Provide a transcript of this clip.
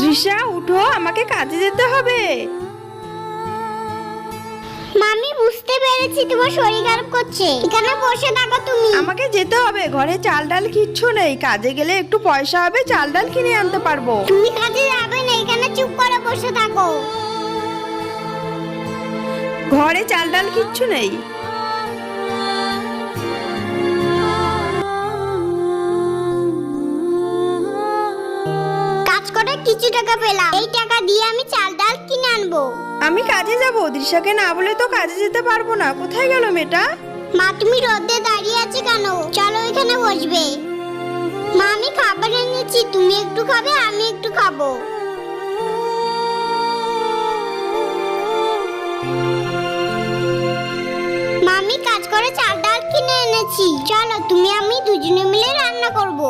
দৃশা উঠো আমাকে কাজে যেতে হবে। মামি বুঝতে পেরেছি তোমার শরীর খারাপ করছে। এখানে বসে থাকো তুমি। আমাকে যেতে হবে ঘরে চাল ডাল কিচ্ছু নেই। কাজে গেলে একটু পয়সা হবে চাল ডাল কিনে আনতে পারব। তুমি কাজে যাবে না এখানে চুপ করে বসে থাকো। ঘরে চাল ডাল কিচ্ছু নেই। করে কিছু টাকা পেলাম। এই টাকা দিয়ে আমি চাল ডাল কিনে আনব। আমি কাজে যাব দৃশাকে না বলে তো কাজে যেতে পারব না। কোথায় গেল মেয়েটা? মা তুমি রোদে দাঁড়িয়ে আছে কেন? চলো এখানে বসবে। মা আমি খাবার এনেছি তুমি একটু খাবে আমি একটু খাব। মামি কাজ করে চাল ডাল কিনে এনেছি। চলো তুমি আমি দুজনে মিলে রান্না করব।